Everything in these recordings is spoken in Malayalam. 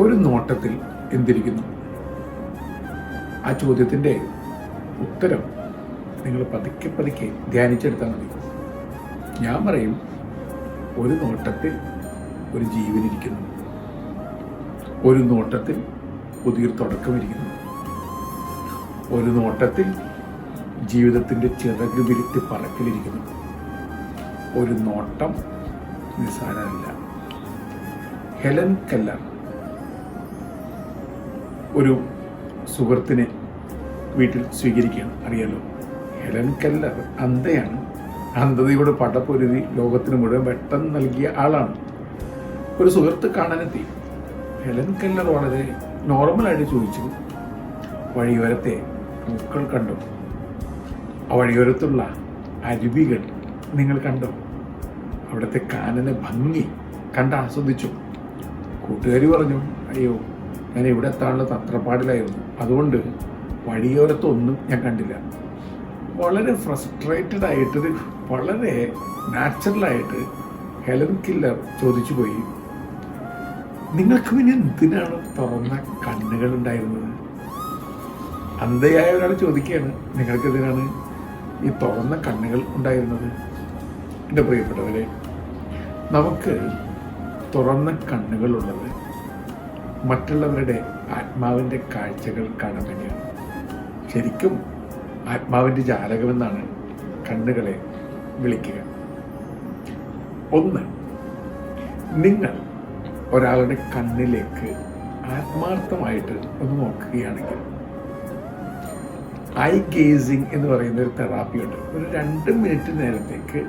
ഒരു നോട്ടത്തിൽ എന്തിരിക്കുന്നു? ആ ചോദ്യത്തിന്റെ ഉത്തരം നിങ്ങൾ പതുക്കെ പതുക്കെ ധ്യാനിച്ചെടുത്താൽ മതി. ഞാൻ പറയും ഒരു നോട്ടത്തിൽ ഒരു ജീവനിരിക്കുന്നു ഒരു നോട്ടത്തിൽ പുതിയൊരു തുടക്കമിരിക്കുന്നു ഒരു നോട്ടത്തിൽ ജീവിതത്തിന്റെ ചിറക് വിരുത്തി പറക്കിലിരിക്കുന്നു ഒരു നോട്ടം നിസ്സാരമല്ല. ഹെലൻ കെല്ലർ ഒരു സുഹൃത്തിനെ വീട്ടിൽ സ്വീകരിക്കുകയാണ് അറിയാലോ? ഹെലൻ കെല്ലർ അന്ധയാണ്. അന്ധതയുടെ പടപ്പൊരുതി ലോകത്തിന് മുഴുവൻ വെട്ടം നൽകിയ ആളാണ്. ഒരു സുഹൃത്ത് കാണാനെത്തി. ഹെലൻ കെല്ലർ വളരെ നോർമലായിട്ട് ചോദിച്ചു. വഴിയോരത്തെ പൂക്കൾ കണ്ടു? ആ വഴിയോരത്തുള്ള അരുവികൾ നിങ്ങൾ കണ്ടോ? അവിടുത്തെ കാനന ഭംഗി കണ്ട് ആസ്വദിച്ചു. കൂട്ടുകാരി പറഞ്ഞു അയ്യോ ഞാൻ ഇവിടെ എത്താനുള്ള തത്രപ്പാടിലായിരുന്നു. അതുകൊണ്ട് വഴിയോരത്തൊന്നും ഞാൻ കണ്ടില്ല. വളരെ ഫ്രസ്ട്രേറ്റഡ് ആയിട്ട് വളരെ നാച്ചുറലായിട്ട് ഹെലൻ കില്ലർ ചോദിച്ചു പോയി നിങ്ങൾക്ക് പിന്നെ എന്തിനാണ് തുറന്ന കണ്ണുകൾ ഉണ്ടായിരുന്നത്? അന്ധയായ ഒരാൾ ചോദിക്കുകയാണ് നിങ്ങൾക്ക് എന്തിനാണ് ഈ തുറന്ന കണ്ണുകൾ ഉണ്ടായിരുന്നത്? എന്റെ പ്രിയപ്പെട്ടവരെ നമുക്ക് തുറന്ന കണ്ണുകളുള്ളത് മറ്റുള്ളവരുടെ ആത്മാവിന്റെ കാഴ്ചകൾ കാണാൻ വേണ്ടിയാണ്. ശരിക്കും ആത്മാവിന്റെ ജാലകമെന്നാണ് കണ്ണുകളെ വിളിക്കുക. ഒന്ന് നിങ്ങൾ ഒരാളുടെ കണ്ണിലേക്ക് ആത്മാർത്ഥമായിട്ട് ഒന്ന് നോക്കുകയാണെങ്കിൽ ഐ ഗേസിങ് എന്ന് പറയുന്ന ഒരു തെറാപ്പിയുണ്ട് ഒരു രണ്ട് മിനിറ്റ് നേരത്തേക്ക്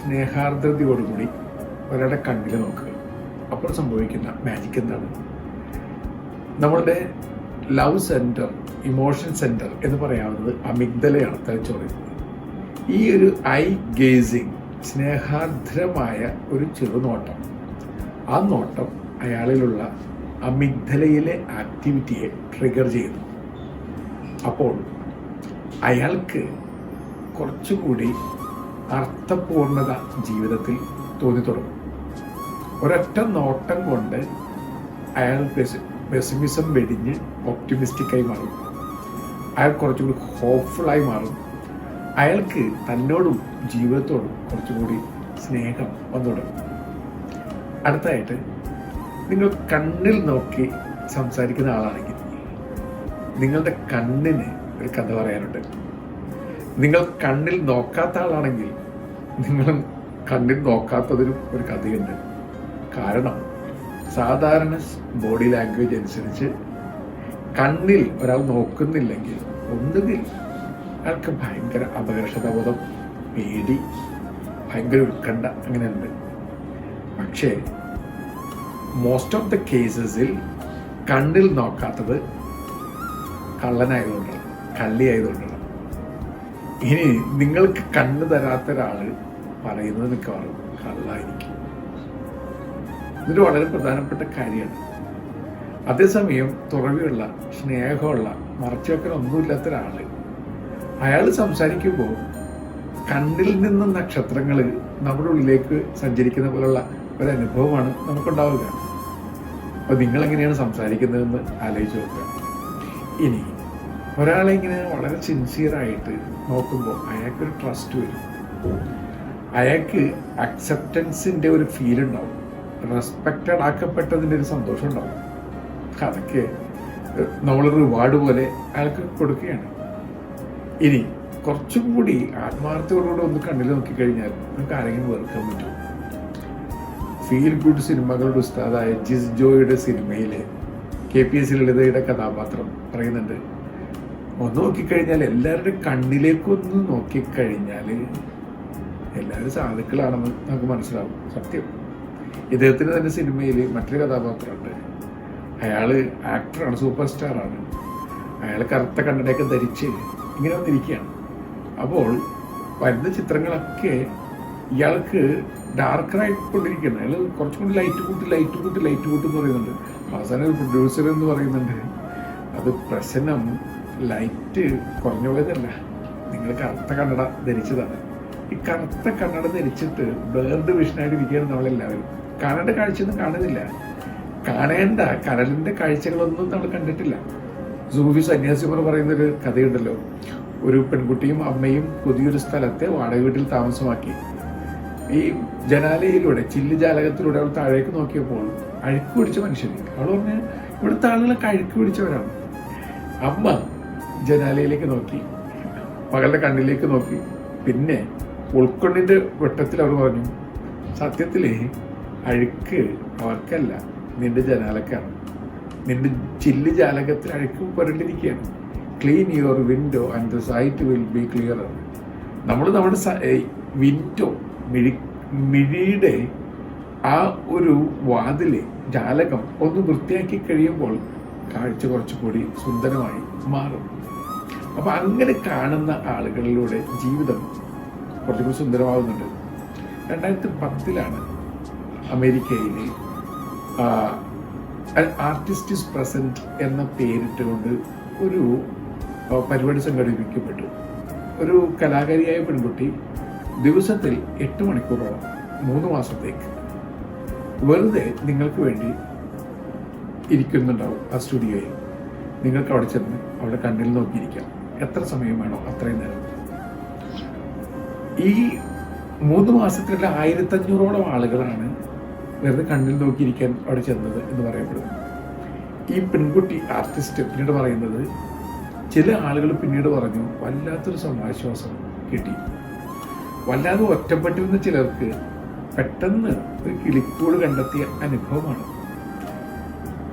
സ്നേഹാർദ്രതയോടുകൂടി ഒരാളുടെ കണ്ണിൽ നോക്കുക. അപ്പോൾ സംഭവിക്കുന്ന മാജിക് എന്താണ്? നമ്മളുടെ ലവ് സെന്റർ ഇമോഷൻ സെന്റർ എന്ന് പറയാവുന്നത് അമിഗ്ദലയാണ് തലച്ചോറിൽ ഈ ഒരു ഐ ഗേസിങ് സ്നേഹാർദ്രമായ ഒരു ചെറുനോട്ടം ആ നോട്ടം അയാളിലുള്ള അമിഗ്ദലയിലെ ആക്ടിവിറ്റിയെ ട്രിഗർ ചെയ്യുന്നു. അപ്പോൾ അയാൾക്ക് കുറച്ചുകൂടി അർത്ഥപൂർണത ജീവിതത്തിൽ തോന്നി തുടങ്ങും ഒരൊറ്റ നോട്ടം കൊണ്ട് അയാൾ പെസിമിസം വെടിഞ്ഞ് ഒപ്റ്റിമിസ്റ്റിക്കായി മാറും. അയാൾ കുറച്ചുകൂടി ഹോപ്പ്ഫുള്ളായി മാറും. അയാൾക്ക് തന്നോടും ജീവിതത്തോടും കുറച്ചുകൂടി സ്നേഹം വന്നു തുടങ്ങും. അടുത്തായിട്ട് നിങ്ങൾ കണ്ണിൽ നോക്കി സംസാരിക്കുന്ന ആളാണെങ്കിൽ നിങ്ങളുടെ കണ്ണിന് ഒരു കഥ പറയാനുണ്ട്. നിങ്ങൾ കണ്ണിൽ നോക്കാത്ത ആളാണെങ്കിൽ നിങ്ങൾ കണ്ണിൽ നോക്കാത്തതിനും ഒരു കഥയുണ്ട്. കാരണം സാധാരണ ബോഡി ലാംഗ്വേജ് അനുസരിച്ച് കണ്ണിൽ ഒരാൾ നോക്കുന്നില്ലെങ്കിൽ ഒന്നുകിൽ അയാൾക്ക് ഭയങ്കര അപകർഷതാബോധം പേടി ഭയങ്കര ഉത്കണ്ഠ അങ്ങനെയുണ്ട്. പക്ഷേ മോസ്റ്റ് ഓഫ് ദ കേസസിൽ കണ്ണിൽ നോക്കാത്തത് കള്ളനായതുകൊണ്ടാണ് കള്ളിയായതുകൊണ്ടാണ്. ഇനി നിങ്ങൾക്ക് കണ്ണ് തരാത്ത ഒരാൾ പറയുന്നത് മിക്കവാറും കള്ളായിരിക്കും. ഇതൊരു വളരെ പ്രധാനപ്പെട്ട കാര്യമാണ്. അതേസമയം തുറവിയുള്ള സ്നേഹമുള്ള മറച്ചുവെക്കൽ ഒന്നുമില്ലാത്ത ഒരാൾ അയാൾ സംസാരിക്കുമ്പോൾ കണ്ണിൽ നിന്ന് നക്ഷത്രങ്ങൾ നമ്മുടെ ഉള്ളിലേക്ക് സഞ്ചരിക്കുന്ന പോലുള്ള ഒരു അനുഭവമാണ് നമുക്കുണ്ടാവുക. അപ്പോൾ നിങ്ങളെങ്ങനെയാണ് സംസാരിക്കുന്നതെന്ന് ആലോചിച്ച് നോക്കുക. ഇനി ഒരാളെ ഇങ്ങനെ വളരെ സിൻസിയറായിട്ട് നോക്കുമ്പോൾ അയാൾക്കൊരു ട്രസ്റ്റ് വരും. അയാൾക്ക് അക്സെപ്റ്റൻസിന്റെ ഒരു ഫീൽ ഉണ്ടാവും. റെസ്പെക്റ്റഡ് ആക്കപ്പെട്ടതിന്റെ ഒരു സന്തോഷം ഉണ്ടാവും. അതൊക്കെ നമ്മൾ റിവാർഡ് പോലെ അയാൾക്ക് കൊടുക്കുകയാണ്. ഇനി കുറച്ചും കൂടി ആത്മാർത്ഥയോടുകൂടെ ഒന്ന് കണ്ണിൽ നോക്കിക്കഴിഞ്ഞാൽ നമുക്ക് ആരെങ്കിലും വെറുക്കാൻ പറ്റും ഫീൽ ഗുഡ് സിനിമകളുടെ ഉസ്താദായ ജിസ് ജോയുടെ സിനിമയിൽ കെ പി എസ് ലളിതയുടെ കഥാപാത്രം പറയുന്നുണ്ട്. ഒന്ന് നോക്കിക്കഴിഞ്ഞാൽ എല്ലാവരുടെ കണ്ണിലേക്കൊന്ന് നോക്കിക്കഴിഞ്ഞാൽ എല്ലാവരും സാധുക്കളാണെന്ന് നമുക്ക് മനസ്സിലാവും. സത്യം. ഇദ്ദേഹത്തിന് തന്നെ സിനിമയിൽ മറ്റൊരു കഥാപാത്രമുണ്ട്. അയാൾ ആക്ടറാണ് സൂപ്പർ സ്റ്റാറാണ് അയാൾ കറുത്ത കണ്ണടയൊക്കെ ധരിച്ച് ഇങ്ങനെ വന്നിരിക്കുകയാണ്. അപ്പോൾ വരുന്ന ചിത്രങ്ങളൊക്കെ ഇയാൾക്ക് ഡാർക്കറായിക്കൊണ്ടിരിക്കുകയാണ് അയാൾ കുറച്ചും കൂടി ലൈറ്റ് കൂട്ടി ലൈറ്റ് കൂട്ടി ലൈറ്റ് കൂട്ടി എന്ന് പറയുന്നുണ്ട്. അവസാനം ഒരു പ്രൊഡ്യൂസർ എന്ന് പറയുന്നുണ്ട്. അത് പ്രശ്നം ലൈറ്റ് കുറഞ്ഞു പോയതല്ല. നിങ്ങൾ കറുത്ത കണ്ണട ധരിച്ചതാണ്. ഈ കറുത്ത കണ്ണട ധരിച്ചിട്ട് ബേർഡ് വിഷനായിട്ട് ഇരിക്കുകയാണ് നമ്മളെല്ലാവരും. കാണേണ്ട കാഴ്ചയൊന്നും കാണുന്നില്ല. കാണേണ്ട കടലിന്റെ കാഴ്ചകളൊന്നും നമ്മൾ കണ്ടിട്ടില്ല. സൂഫി സന്യാസിമാർ പറയുന്നൊരു കഥയുണ്ടല്ലോ. ഒരു പെൺകുട്ടിയും അമ്മയും പുതിയൊരു സ്ഥലത്തെ വാടക വീട്ടിൽ താമസമാക്കി. ഈ ജനാലയിലൂടെ ചില്ല് ജാലകത്തിലൂടെ അവൾ താഴേക്ക് നോക്കിയപ്പോൾ അഴുക്ക് പിടിച്ച മനുഷ്യൻ അവൾ പറഞ്ഞ് ഇവിടുത്തെ ആളുകളൊക്കെ അഴുക്ക് പിടിച്ചവരാണ്. അമ്മ ജനാലയിലേക്ക് നോക്കി മകളുടെ കണ്ണിലേക്ക് നോക്കി. പിന്നെ ഉൾക്കൊണ്ടിന്റെ വെട്ടത്തിൽ അവർ പറഞ്ഞു സത്യത്തിൽ അഴുക്ക് അവർക്കല്ല. നിന്റെ ജനാലക്കാണ്. നിന്റെ ചില്ല് ജാലകത്തിൽ അഴുക്ക് പുരണ്ടിരിക്കുകയാണ്. Clean your window and the sight will be clear നമ്മൾ നമ്മുടെ വിൻഡോ മിഴി മിഴിയുടെ ആ ഒരു വാതിൽ ജാലകം ഒന്ന് വൃത്തിയാക്കി കഴിയുമ്പോൾ കാഴ്ച കുറച്ചുകൂടി സുന്ദരമായി മാറും. അപ്പം അങ്ങനെ കാണുന്ന ആളുകളിലൂടെ ജീവിതം കുറച്ചുകൂടി സുന്ദരമാകുന്നുണ്ട്. രണ്ടായിരത്തി പത്തിലാണ് അമേരിക്കയിലെ ആർട്ടിസ്റ്റ് ഇസ് പ്രസന്റ് എന്ന പേരിട്ടുകൊണ്ട് ഒരു പരിപാടി സംഘടിപ്പിക്കപ്പെട്ടു. ഒരു കലാകാരിയായ പെൺകുട്ടി ദിവസത്തിൽ എട്ട് മണിക്കൂറോളം മൂന്ന് മാസത്തേക്ക് വെറുതെ നിങ്ങൾക്ക് വേണ്ടി ഇരിക്കുന്നുണ്ടാവും ആ സ്റ്റുഡിയോയിൽ. നിങ്ങൾക്ക് അവിടെ ചെന്ന് അവിടെ കണ്ണിൽ നോക്കിയിരിക്കാം. എത്ര സമയം വേണോ അത്രയും നേരം. ഈ മൂന്ന് മാസത്തിലുള്ള ആയിരത്തഞ്ഞൂറോളം ആളുകളാണ് വെറുതെ കണ്ണിൽ നോക്കിയിരിക്കാൻ അവിടെ ചെന്നത് എന്ന് പറയപ്പെടുന്നു. ഈ പെൺകുട്ടി ആർട്ടിസ്റ്റ് പിന്നീട് പറയുന്നത് ചില ആളുകൾ പിന്നീട് പറഞ്ഞു വല്ലാത്തൊരു സമാശ്വാസം കിട്ടി. വല്ലാതെ ഒറ്റപ്പെട്ടിരുന്ന ചിലർക്ക് പെട്ടെന്ന് ഒരു കിളിക്കൂട് കണ്ടെത്തിയ അനുഭവമാണ്.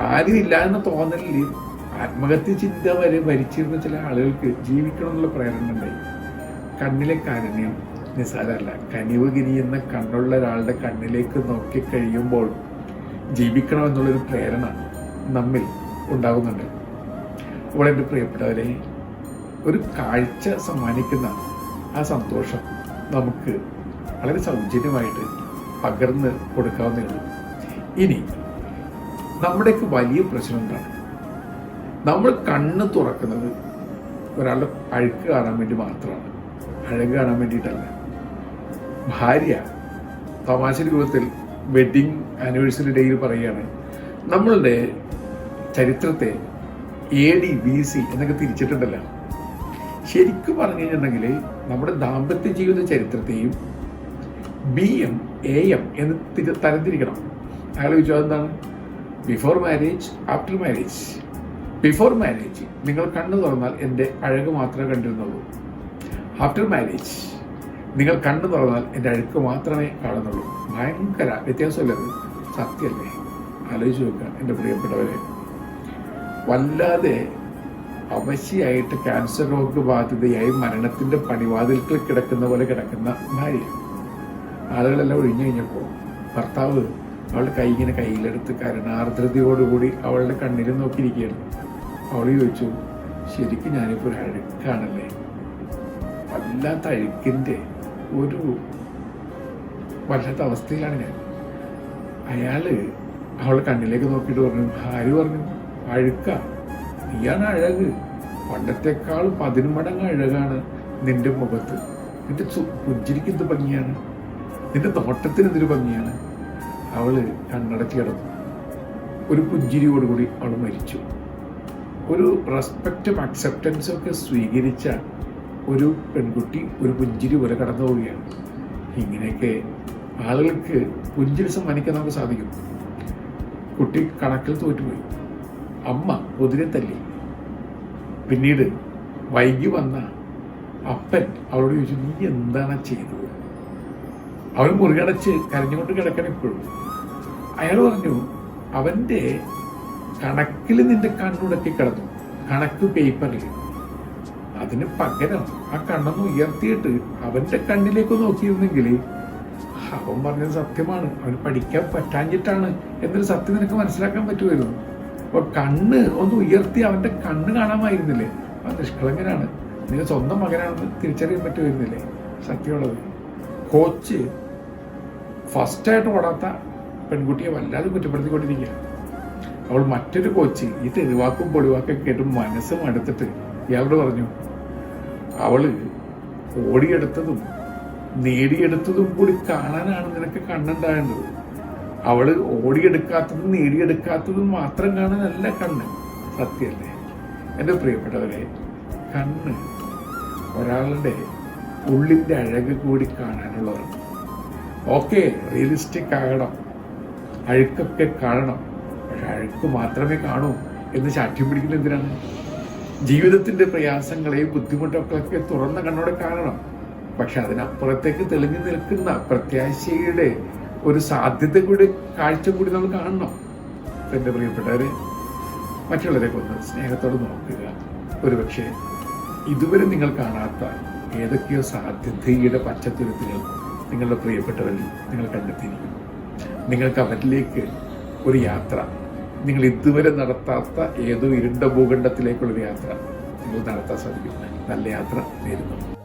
ആരും ഇല്ല എന്ന തോന്നലിൽ ആത്മഹത്യ ചിന്ത വരെ ഭരിച്ചിരുന്ന ചില ആളുകൾക്ക് ജീവിക്കണമെന്നുള്ള പ്രേരണ ഉണ്ടായി കണ്ണിലെ കാരുണ്യം നിസ്സാരമല്ല കനിവ് കിരിയുന്ന കണ്ണുള്ള ഒരാളുടെ കണ്ണിലേക്ക് നോക്കി കഴിയുമ്പോൾ ജീവിക്കണം എന്നുള്ളൊരു പ്രേരണ നമ്മിൽ ഉണ്ടാകുന്നുണ്ട്. അപ്പോൾ എന്റെ പ്രിയപ്പെട്ടവരെ ഒരു കാഴ്ച സമ്മാനിക്കുന്ന ആ സന്തോഷം നമുക്ക് വളരെ സൗജന്യമായിട്ട് പകർന്ന് കൊടുക്കാവുന്നേ ഉള്ളൂ. ഇനി നമ്മുടെയൊക്കെ വലിയ പ്രശ്നം എന്താണ്? നമ്മൾ കണ്ണ് തുറക്കുന്നത് ഒരാളുടെ അഴുക്ക് കാണാൻ വേണ്ടി മാത്രമാണ്. അഴക് കാണാൻ വേണ്ടിയിട്ടല്ല. ഭാര്യ തമാശ രൂപത്തിൽ വെഡിങ് ആനിവേഴ്സറി ഡേയിൽ പറയുകയാണ് നമ്മളുടെ ചരിത്രത്തെ എ ഡി ബി സി എന്നൊക്കെ തിരിച്ചിട്ടുണ്ടല്ലോ. ശരിക്കും പറഞ്ഞു കഴിഞ്ഞിട്ടുണ്ടെങ്കിൽ നമ്മുടെ ദാമ്പത്യ ജീവിത ചരിത്രത്തെയും ബി എം എ എം എന്ന് തിരി തരംതിരിക്കണം. അയാൾ വിശ്വാസം എന്താണ് before marriage after marriage before marriage നിങ്ങൾ കണ്ണു തുറന്നാൽ എന്റെ അഴക് മാത്രമേ കണ്ടിരുന്നുള്ളൂ. ആഫ്റ്റർ മാരേജ് നിങ്ങൾ കണ്ണു തുറന്നാൽ എന്റെ അഴുക്ക് മാത്രമേ കാണുന്നുള്ളൂ. ഭയങ്കര വ്യത്യാസമില്ലത് സത്യമല്ലേ? ആലോചിച്ച് നോക്കുക എന്റെ പ്രിയപ്പെട്ടവരെ. വല്ലാതെ അവശ്യായിട്ട് ക്യാൻസർ രോഗ ബാധിതയായി മരണത്തിന്റെ പടിവാതിൽക്കൽ കിടക്കുന്ന പോലെ കിടക്കുന്ന ഭാര്യ. ആളുകളെല്ലാം ഒഴിഞ്ഞു കഴിഞ്ഞപ്പോൾ ഭർത്താവ് അവളുടെ കൈ ഇങ്ങനെ കയ്യിലെടുത്ത് കരുണാർദ്രതയോടുകൂടി അവളുടെ കണ്ണിൽ നോക്കിയിരിക്കുകയാണ് അവൾ ചോദിച്ചു ശരിക്കും ഞാനിപ്പോൾ ഒരു അഴുക്കാണല്ലേ? വല്ലാത്ത അഴുക്കിന്റെ ഒരു വല്ലാത്ത അവസ്ഥയിലാണ് ഞാൻ. അയാൾ അവളെ കണ്ണിലേക്ക് നോക്കിയിട്ട് പറഞ്ഞു ആര് പറഞ്ഞു. അഴുക്ക. നീയാണ് അഴക്. പണ്ടത്തെക്കാൾ പതിന്മടങ്ങ് അഴകാണ് നിന്റെ മുഖത്ത്. നിന്റെ പുഞ്ചിരിക്ക് എന്ത് ഭംഗിയാണ്? നിന്റെ തോട്ടത്തിന് എന്തൊരു ഭംഗിയാണ്? അവൾ കണ്ണടച്ച് കിടന്നു. ഒരു പുഞ്ചിരിയോടുകൂടി അവൾ മരിച്ചു. ഒരു റെസ്പെക്റ്റും അക്സെപ്റ്റൻസും ഒക്കെ സ്വീകരിച്ച ഒരു പെൺകുട്ടി ഒരു പുഞ്ചിരി പോലെ കടന്നു പോവുകയാണ്. ഇങ്ങനെയൊക്കെ ആളുകൾക്ക് പുഞ്ചിരി സമ്മാനിക്കാൻ നമുക്ക് സാധിക്കും. കുട്ടി കണക്കിൽ തോറ്റുപോയി. അമ്മ കുതിരെ തല്ലി. പിന്നീട് വൈകി വന്ന അപ്പൻ അവളോട് ചോദിച്ചു നീ എന്താണ് ചെയ്തത്? അവൻ മുറികടച്ച് കരഞ്ഞുകൊണ്ട് കിടക്കണം ഇപ്പോഴും. അയാൾ പറഞ്ഞു അവന്റെ കണക്കിൽ നിന്റെ കണ്ണുടക്കി കിടന്നു. കണക്ക് പേപ്പറിൽ അതിന് പകരം ആ കണ്ണൊന്ന് ഉയർത്തിയിട്ട് അവന്റെ കണ്ണിലേക്ക് നോക്കിയിരുന്നെങ്കിൽ അവൻ പറഞ്ഞത് സത്യമാണ്. അവന് പഠിക്കാൻ പറ്റാഞ്ഞിട്ടാണ് എന്നൊരു സത്യം നിനക്ക് മനസ്സിലാക്കാൻ പറ്റുമായിരുന്നു. അപ്പൊ കണ്ണ് ഒന്ന് ഉയർത്തി അവന്റെ കണ്ണ് കാണാമായിരുന്നില്ലേ? അവൻ നിഷ്കളങ്കനാണ്. നിന്റെ സ്വന്തം മകനാണെന്ന് തിരിച്ചറിയാൻ പറ്റുമായിരുന്നില്ലേ? സത്യമുള്ളത്. കോച്ച് ഫസ്റ്റായിട്ട് ഓടാത്ത പെൺകുട്ടിയെ വല്ലാതെ കുറ്റപ്പെടുത്തിക്കൊണ്ടിരിക്കുക അവൾ മറ്റൊരു കോച്ച് ഈ തെരുവാക്കും പൊടിവാക്കും കേട്ട് മനസ്സും മടുത്തിട്ട് ഇയാളോട് പറഞ്ഞു അവൾ ഓടിയെടുത്തതും നേടിയെടുത്തതും കൂടി കാണാനാണ് നിനക്ക് കണ്ണുണ്ടായിരുന്നത്. അവൾ ഓടിയെടുക്കാത്തതും നേടിയെടുക്കാത്തതും മാത്രം കാണാനല്ല കണ്ണ്. സത്യല്ലേ എന്റെ പ്രിയപ്പെട്ടവരെ കണ്ണ് ഒരാളുടെ ഉള്ളിന്റെ അഴക് കൂടി കാണാനുള്ളതാണ്. ഓക്കെ റിയലിസ്റ്റിക് ആകണം. അഴുക്കൊക്കെ കാണണം. പക്ഷെ അഴുക്ക് മാത്രമേ കാണൂ എന്ന് ശാഠ്യം പിടിക്കുന്ന എന്തിനാണ്? ജീവിതത്തിന്റെ പ്രയാസങ്ങളെയും ബുദ്ധിമുട്ടൊക്കെ തുറന്ന കണ്ണോടെ കാണണം. പക്ഷെ അതിനപ്പുറത്തേക്ക് തെളിഞ്ഞു നിൽക്കുന്ന പ്രത്യാശയുടെ ഒരു സാധ്യത കൂടി കാഴ്ച കൂടി നമ്മൾ കാണണം. എന്റെ പ്രിയപ്പെട്ടവരെ മറ്റുള്ളവരെ കൊന്ന് സ്നേഹത്തോട് നോക്കുക. ഒരുപക്ഷെ ഇതുവരെ നിങ്ങൾ കാണാത്ത ഏതൊക്കെയോ സാധ്യതയുടെ പച്ചത്തുരുത്തുകൾ നിങ്ങളുടെ പ്രിയപ്പെട്ടവരിൽ നിങ്ങൾ കണ്ടെത്തിയിരിക്കും നിങ്ങൾക്ക് അവരിലേക്ക് ഒരു യാത്ര നിങ്ങൾ ഇതുവരെ നടത്താത്ത ഏതോ ഇരുണ്ട ഭൂഖണ്ഡത്തിലേക്കുള്ളൊരു യാത്ര നിങ്ങൾ നടത്താൻ സാധിക്കും. നല്ല യാത്ര നേരുന്നു